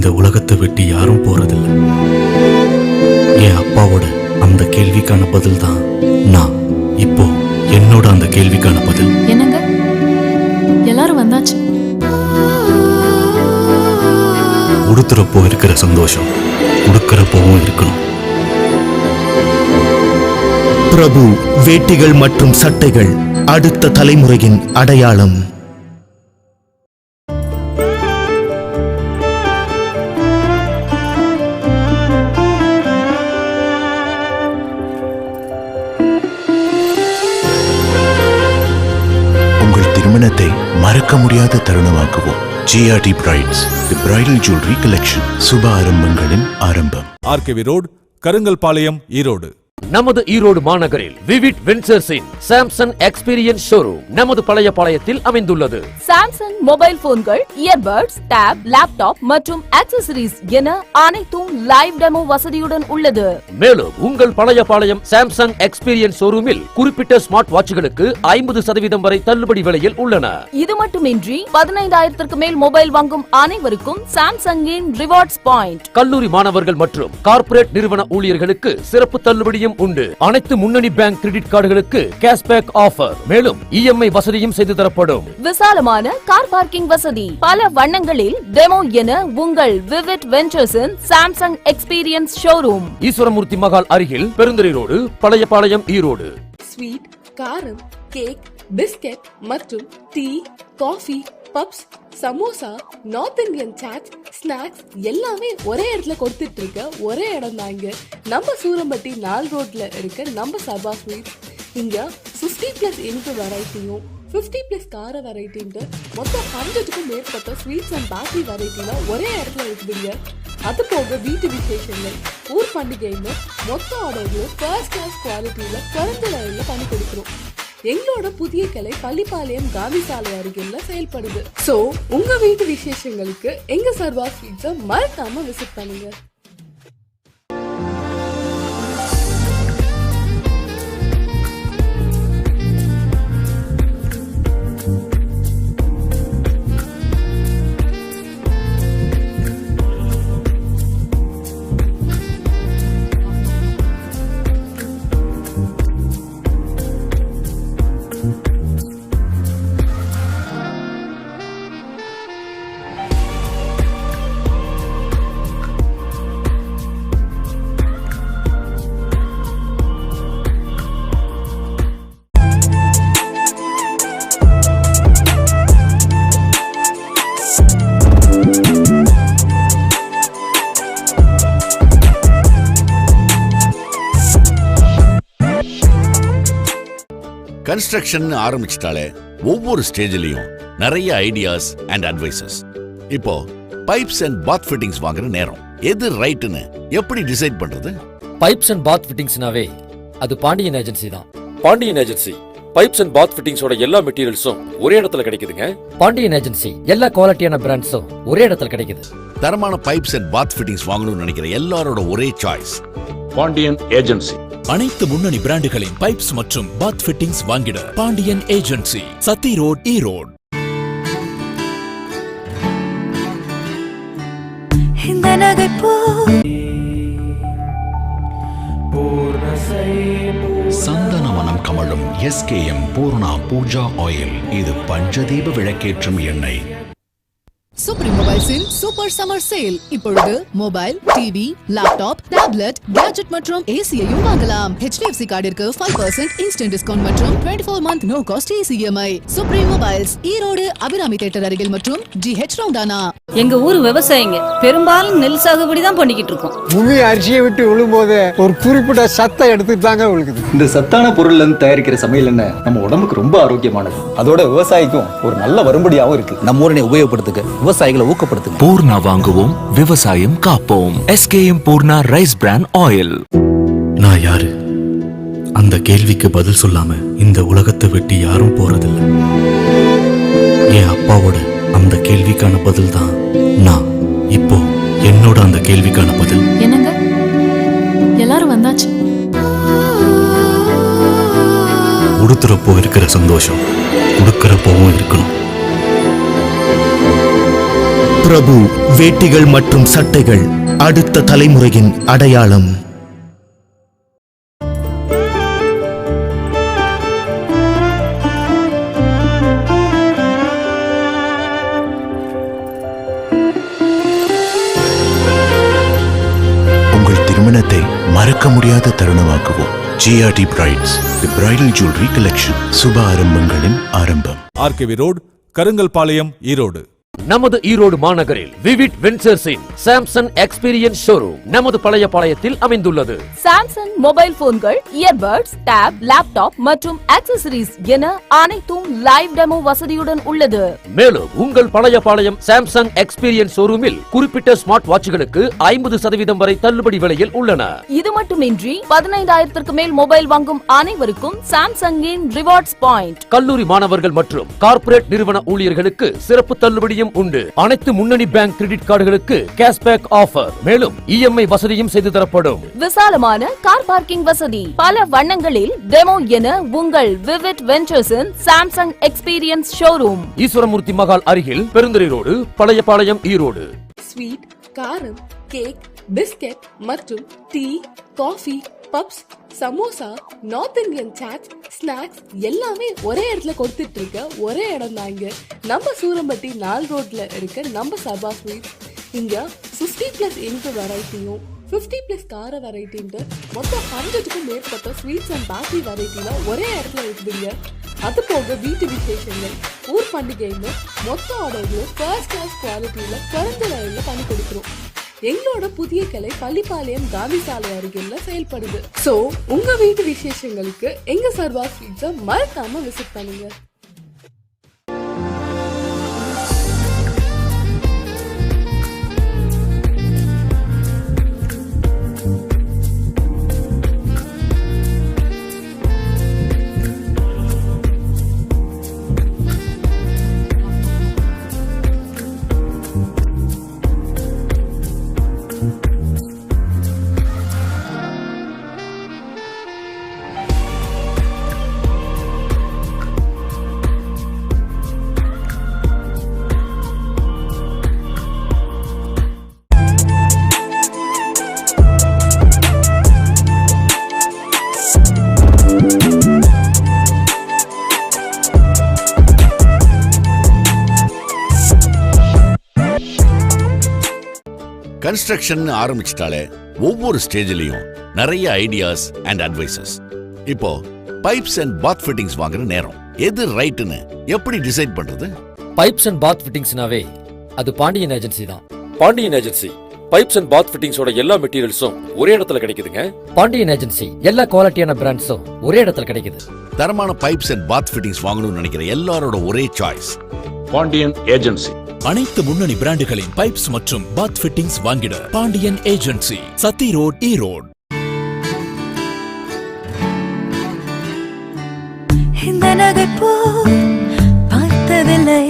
இந்த உலகத்தை விட்டு யாரும் போறதில்ல. என் அப்பாவோட அந்த கேள்விக்கான பதில் தான் நான். இப்போ என்னோட அந்த கேள்விக்கான பதில். என்னங்க? எல்லாரும் வந்தாச்சு. உடுத்துறப்போ இருக்கிற சந்தோஷம். கொடுக்கறப்போவும் இருக்கணும். பிரபு வேட்டிகள் மற்றும் சட்டைகள் அடுத்த தலைமுறையின் அடையாளம். GRT prides the bridal jewellery collection சுப ஆரம்பங்களின் ஆரம்பம் ஆர்கேவி ரோடு கருங்கல்பாளையம் ஈரோடு நமது ஈரோடு மாநகரில் விவிட் வென்சர்ஸின் சாம்சங் எக்ஸ்பீரியன்ஸ் ஷோரூம் நமது பழைய பாளையத்தில் அமைந்துள்ளது. சாம்சங் மொபைல் போன்கள் இயர்பட்ஸ் டேப் லேப்டாப் மற்றும் ஆக்சசரிஸ் என அனைத்தும் லைவ் டெமோ வசதியுடன் உள்ளது. மேலும் உங்கள் பழைய பாளையம் சாம்சங் எக்ஸ்பீரியன்ஸ் ஷோரூமில் குறிப்பிட்ட ஸ்மார்ட் வாட்சுகளுக்கு ஐம்பது சதவீதம் வரை தள்ளுபடி விலையில் உள்ளன. இது மட்டுமின்றி பதினைந்தாயிரத்திற்கு மேல் மொபைல் வாங்கும் அனைவருக்கும் சாம்சங்கின் ரிவார்ட்ஸ் பாயிண்ட் கல்லூரி மாணவர்கள் மற்றும் கார்ப்பரேட் நிறுவன ஊழியர்களுக்கு சிறப்பு தள்ளுபடியும் உண்டு. அனைத்து முன்னணி பேங்க் கிரெடிட் கார்டுகளுக்கு கேஷ்பேக் ஆஃபர் மேலும் இஎம்ஐ வசதியும் செய்து தரப்படும். விசாலமான கார் பார்க்கிங் வசதி. பல வண்ணங்களில் டெமோ என உங்கள் Vivid வெஞ்சர்ஸின் Samsung experience showroom Eswaramoorthy Mahal அருகில் பெருந்துறை ரோடு பழைய பாளையம் ஈரோடு ஸ்வீட் காரம் கேக் பிஸ்கட் மற்றும் tea coffee puffs samosa north Indian chaats snacks எல்லாமே ஒரே இடத்துல கொடுத்துட்டு இருக்க ஒரே இடம் தான் இங்க. நம்ம சூரம்பட்டி நால் ரோட்ல இருக்க நம்ம சபா ஸ்வீட்ஸ். இங்க 50 பிளஸ் இனிப்பு வெரைட்டியும் 50 பிளஸ் கார வெரைட்டின்ட்டு மொத்தம் ஹண்ட்ரடுக்கும் மேற்பட்ட ஸ்வீட்ஸ் அண்ட் பேக்கரி வெரைட்டிலாம் ஒரே இடத்துல இருக்குதுங்க. அது போக வீட்டு விசேஷங்கள் ஊர் பண்டிகைன்னு மொத்த ஆர்டர்களும் ஃபர்ஸ்ட் கிளாஸ் குவாலிட்டியில குறைந்த லெவலில் பண்ணி கொடுக்குறோம் எங்களோட புதிய கிளை பள்ளிப்பாளையம் காந்தி சாலை அருகில் செயல்படுது. சோ உங்க வீட்டு விசேஷங்களுக்கு எங்க சர்வா ஸ்வீட்ஸை மறக்காம விசிட் பண்ணுங்க. கன்ஸ்ட்ரக்ஷன் ஆரம்பிச்சிட்டாலே ஒவ்வொரு ஸ்டேஜ்லயும் நிறைய ஐடியாஸ் அண்ட் அட்வைசஸ் இப்போ பைப்ஸ் அண்ட் பாத் ஃபிட்டிங்ஸ் வாங்குற நேரம். எது ரைட்னு எப்படி டிசைட் பண்றது? பைப்ஸ் அண்ட் பாத் ஃபிட்டிங்ஸ்னாவே அது பாண்டியன் ஏஜென்சி தான். Pandian agency pipes and bath ஃபிட்டிங்ஸோட எல்லா மெட்டீரியல்ஸும் ஒரே இடத்துல கிடைக்குதுங்க. பாண்டியன் ஏஜென்சி எல்லா குவாலிட்டியான பிராண்ட்ஸும் ஒரே இடத்துல கிடைக்குது. தரமான பைப்ஸ் அண்ட் பாத் ஃபிட்டிங்ஸ் வாங்கணும்னு நினைக்கிற எல்லாரோட ஒரே சாய்ஸ் பாண்டியன் ஏஜென்சி அனைத்து முன்னணி பிராண்டுகளின் பைப்ஸ் மற்றும் பாத் ஃபிட்டிங்ஸ் வாங்கிட பாண்டியன் ஏஜென்சி சத்தி ரோட் ஈரோடு இந்த நகை போ. சந்தனவனம் கமழும் எஸ்கேஎம் பூர்ணா பூஜா ஆயில். இது பஞ்சதீப விளக்கேற்றும் எண்ணெய். சூப்பர் மொபைல்ஸின் சூப்பர் சம்மர் சேல் இப்பொழுது mobile TV laptop tablet gadget மற்றும் ஏசியையும் வாங்கலாம். HDFC கார்டிற்கு ஃபைவ் பர்சன்ட் இன்ஸ்டன்ட் டிஸ்கவுண்ட் மற்றும் twenty four month no cost easy EMI Supreme Mobiles Erode Abirami theatre அருகில் மற்றும் ஜிஹெச் ரவுண்டானா. எங்க ஊர் விவசாயிங்க. பெரும்பாலும் நெல் சாகுபடி தான் பண்ணிக்கிட்டு இருக்கோம். உமி அரிசியை விட்டு விழும்போது ஒரு குறிப்பிட்ட சத்தை எடுத்துட்டு தாங்க விழுக்குது இந்த சத்தான பொருள்ல இருந்து தயாரிக்கிற சமையல் எண்ணெய் நம்ம உடம்புக்கு ரொம்ப ஆரோக்கியமானது. அதோட விவசாயிக்கும் ஒரு நல்ல வரும்படியாவும் இருக்கு. நம்ம ஊரனை உபயோகப்படுத்துங்க. விவசாயிகளை ஊக்கப்படுத்துங்க. பூர்ணா வாங்குவோம் விவசாயம் காப்போம். SKM Poorna rice brand oil. நான் யாரு? அந்த கேள்விக்கு பதில் சொல்லாம இந்த உலகத்தை விட்டு யாரும் போறதில்ல. என் அப்பாவோட அந்த கேள்விக்கான பதில் தான் நான். இப்போ என்னோட அந்த கேள்விக்கான பதில்? என்னங்க? எல்லாரும் வந்தாச்சு. உடுத்துறப்போ இருக்கிற சந்தோஷம் கொடுக்கறப்போவும் இருக்கணும். பிரபு வேட்டிகள் மற்றும் சட்டைகள் அடுத்த தலைமுறையின் அடையாளம். உங்கள் திருமணத்தை மறக்க முடியாத தருணமாக்குவோம். GRT brides the bridal jewellery collection சுப ஆரம்பங்களின் ஆரம்பம். RKV road Karungalpalayam Erode. நமது ஈரோடு மாநகரில் விவிட் வென்ச்சர்ஸின் சாம்சங் எக்ஸ்பீரியன்ஸ் ஷோரூம் நமது பழைய பாளையத்தில் அமைந்துள்ளது. சாம்சங் மொபைல் போன்கள் இயர்பட்ஸ் டேப் லேப்டாப் மற்றும் ஆக்சசரிஸ் என அனைத்தும் லைவ் டெமோ வசதியுடன் உள்ளது. மேலும் உங்கள் பழைய பாளையம் சாம்சங் எக்ஸ்பீரியன்ஸ் ஷோரூமில் குறிப்பிட்ட ஸ்மார்ட் வாட்ச்களுக்கு ஐம்பது சதவீதம் வரை தள்ளுபடி விலையில் உள்ளன. இது மட்டுமின்றி பதினைந்தாயிரத்திற்கு மேல் மொபைல் வாங்கும் அனைவருக்கும் சாம்சங்கின் ரிவார்ட்ஸ் பாயிண்ட் கல்லூரி மாணவர்கள் மற்றும் கார்ப்பரேட் நிறுவன ஊழியர்களுக்கு சிறப்பு தள்ளுபடியும் உண்டு. அனைத்து முன்னணி பேங்க் கிரெடிட் கார்டுகளுக்கு கேஷ்பேக் ஆஃபர். மேலும் இஎம்ஐ வசதியும் செய்து தரப்படும். விசாலமான கார் பார்க்கிங் வசதி. பல வண்ணங்களில் டெமோ என உங்கள் Vivid வெஞ்சர்ஸின் Samsung experience showroom. Eswaramoorthy Mahal அருகில் பெருந்துறை ரோடு பழைய பாளையம் ஈரோடு ஸ்வீட் காரம் கேக் பிஸ்கெட் மற்றும் tea coffee puffs samosa north Indian chaat snacks எல்லாமே ஒரே இடத்துல கொடுத்துட்டு இருக்க ஒரே இடம் தான் இங்க. நம்ம சூரம்பட்டி நால் ரோட்ல இருக்க நம்ம சபா ஸ்வீட்ஸ் இங்க 50 பிளஸ் இனிப்பு வெரைட்டியும் 50 பிளஸ் கார வெரைட்டின்ட்டு மொத்தம் ஹண்ட்ரடுக்கும் மேற்பட்ட ஸ்வீட்ஸ் அண்ட் பேக்கரி வெரைட்டிலாம் ஒரே இடத்துல இருக்குதுங்க. அது போக வீட்டு விசேஷங்கள் ஊர் பண்டிகைன்னு மொத்த ஆர்டர்களும் ஃபர்ஸ்ட் கிளாஸ் குவாலிட்டியில் குறைந்த விலையில பண்ணி கொடுக்குறோம் எங்களோட புதிய கிளை பள்ளிப்பாளையம் காந்தி சாலை அருகில் செயல்படுது. சோ உங்க வீட்டு விசேஷங்களுக்கு எங்க சர்வா ஸ்வீட்ஸை மறக்காம விசிட் பண்ணுங்க. கன்ஸ்ட்ரக்ஷன் ஆரம்பிச்சிட்டாலே ஒவ்வொரு ஸ்டேஜ்லயும் நிறைய ஐடியாஸ் அண்ட் அட்வைசஸ் இப்போ பைப்ஸ் அண்ட் பாத் ஃபிட்டிங்ஸ் வாங்குற நேரம். எது ரைட்னு எப்படி டிசைட் பண்றது? பைப்ஸ் அண்ட் பாத் ஃபிட்டிங்ஸ்னாவே அது பாண்டியன் ஏஜென்சி தான். Pandian agency pipes and bath ஃபிட்டிங்ஸோட எல்லா மெட்டீரியல்ஸும் ஒரே இடத்துல கிடைக்குதுங்க? பாண்டியன் ஏஜென்சி எல்லா குவாலிட்டியான பிராண்ட்ஸும் ஒரே இடத்துல கிடைக்குது. தரமான பைப்ஸ் அண்ட் பாத் ஃபிட்டிங்ஸ் வாங்கணும்னு நினைக்கிற எல்லாரோட ஒரே சாய்ஸ் பாண்டியன் ஏஜென்சி. அனைத்து முன்னணி பிராண்டுகளின் பைப்ஸ் மற்றும் பாத் ஃபிட்டிங்ஸ் வாங்கிட பாண்டியன் ஏஜென்சி சத்தி ரோட் ஈரோடு இந்த நகை போ பார்த்ததில்லை.